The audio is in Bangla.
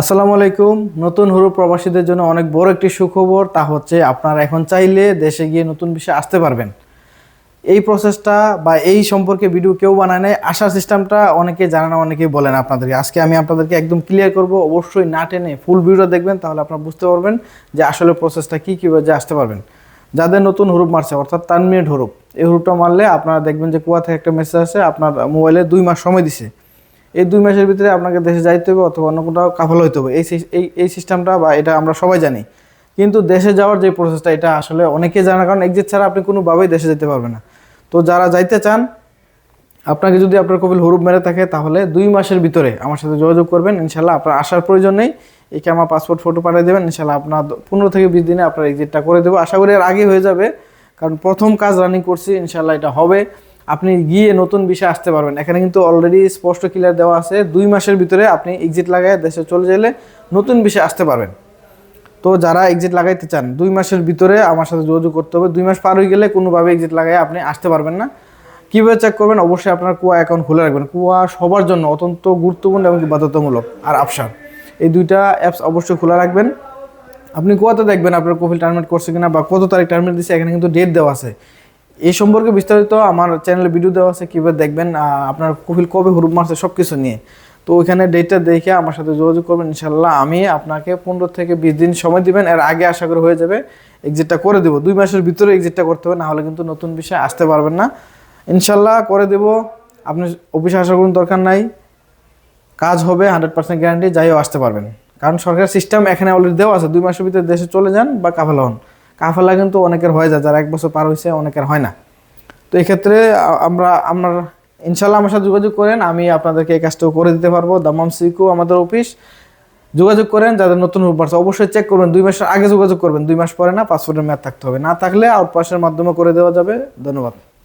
আসসালামু আলাইকুম। নতুন হুরু প্রবাসীদের জন্য অনেক বড় একটি সুখবর, তা হচ্ছে আপনারা এখন চাইলে দেশে গিয়ে নতুন বিষয়ে আসতে পারবেন। এই প্রসেসটা বা এই সম্পর্কে ভিডিও কেউ বানায় নাই আসার সিস্টেমটা অনেকে জানে না, অনেকেই বলেন আপনাদেরকে। আজকে আমি আপনাদেরকে একদম ক্লিয়ার করব, অবশ্যই না টেনে ফুল ভিডিও দেখবেন, তাহলে আপনারা বুঝতে পারবেন যে আসলে প্রসেসটা কী কীভাবে যে আসতে পারবেন। যাদের নতুন হুরুপ মারছে, অর্থাৎ তার মিনিট হুরুপ, এই হুরুপটা মারলে আপনারা দেখবেন যে কুয়া থেকে একটা মেসেজ আসে, আপনার মোবাইলে দুই মাস সময় দিছে। এই দুই মাসের ভিতরে আপনাকে দেশে যাইতে হবে অথবা অন্য কোথাও কাফল হইতে হবে। এই এই সিস্টেমটা বা এটা আমরা সবাই জানি। কিন্তু দেশে যাওয়ার যে প্রসেসটা এটা আসলে অনেকে জানে না। কারণ এক্সিট ছাড়া আপনি কোনোভাবেই দেশে যেতে পারবেন না। তো যারা যাইতে চান, আপনাকে যদি আপনার কপিল হরুপ মেরে থাকে, তাহলে দুই মাসের ভিতরে আমার সাথে যোগাযোগ করবেন। ইনশাল্লাহ আপনার আসার প্রয়োজন নেই। একে আমার পাসপোর্ট ফটো পাঠিয়ে দেবেন। ইনশাল্লাহ আপনার পনেরো থেকে বিশ দিনে আপনার এক্সিটটা করে দেবো। আশা করি এর আগে হয়ে যাবে। কারণ প্রথম কাজ রানিং করছি ইনশাল্লাহ এটা হবে। আপনি গিয়ে নতুন বিষয় আসতে পারবেন। এখানে কিন্তু অলরেডি স্পষ্ট ক্লিয়ার দেওয়া আছে, দুই মাসের ভিতরে আপনি এক্সিট লাগায় দেশে চলে গেলে নতুন বিষয় আসতে পারবেন। তো যারা এক্সিট লাগাইতে চান, দুই মাসের ভিতরে আমার সাথে যোগাযোগ করতে হবে। দুই মাস পার হয়ে গেলে কোনোভাবে এক্সিট লাগাই আপনি আসতে পারবেন না। কীভাবে চেক করবেন? অবশ্যই আপনার কুয়া অ্যাকাউন্ট খুলে রাখবেন। কুয়া সবার জন্য অত্যন্ত গুরুত্বপূর্ণ এবং বাধ্যতামূলক আর আফসার এই দুইটা অ্যাপস অবশ্যই খোলা রাখবেন। আপনি কুয়াতে দেখবেন আপনার কফিল টার্মিনেট করছে কিনা বা কত তারিখ টার্মিনেট দিচ্ছে এখানে কিন্তু ডেট দেওয়া আছে। এই সম্পর্কে বিস্তারিত আমার চ্যানেলে ভিডিও দেওয়া আছে, কীভাবে দেখবেন আপনার কফিল কবে হুরুপ মারছে সব কিছু নিয়ে। তো ওইখানে ডেটটা দেখে আমার সাথে যোগাযোগ করবেন ইনশাল্লাহ আমি আপনাকে পনেরো থেকে বিশ দিন সময় দিবেন, এর আগে আশা করে হয়ে যাবে এক্সিটটা করে দেবো। দুই মাসের ভিতরে এক্সিটটা করতে হবে, নাহলে কিন্তু নতুন বিষয়ে আসতে পারবেন না। ইনশাল্লাহ করে দেব। আপনি অফিসে আসার কোনো দরকার নাই। কাজ হবে হান্ড্রেড পার্সেন্ট গ্যারান্টি যাইও আসতে পারবেন। কারণ সরকার সিস্টেম এখানে অলরেডি দেওয়া আছে। দুই মাসের ভিতরে দেশে চলে যান বা কাফেলা হন। কাফেলা কিন্তু অনেকের হয়ে যায়, যারা এক বছর পার হয়েছে অনেকের হয় না। তো এক্ষেত্রে আমরা, আমার ইনশাল্লাহ আমার সাথে যোগাযোগ করেন, আমি আপনাদেরকে এই কাজটাও করে দিতে পারব। দামাম সিকু আমাদের অফিস যোগাযোগ করেন, যাদের নতুন বাড়ছে অবশ্যই চেক করবেন। দুই মাসের আগে যোগাযোগ করবেন, দুই মাস পরে না পাসপোর্টের মেয়াদ থাকতে হবে। না থাকলে আউটপাসের মাধ্যমে করে দেওয়া যাবে। ধন্যবাদ।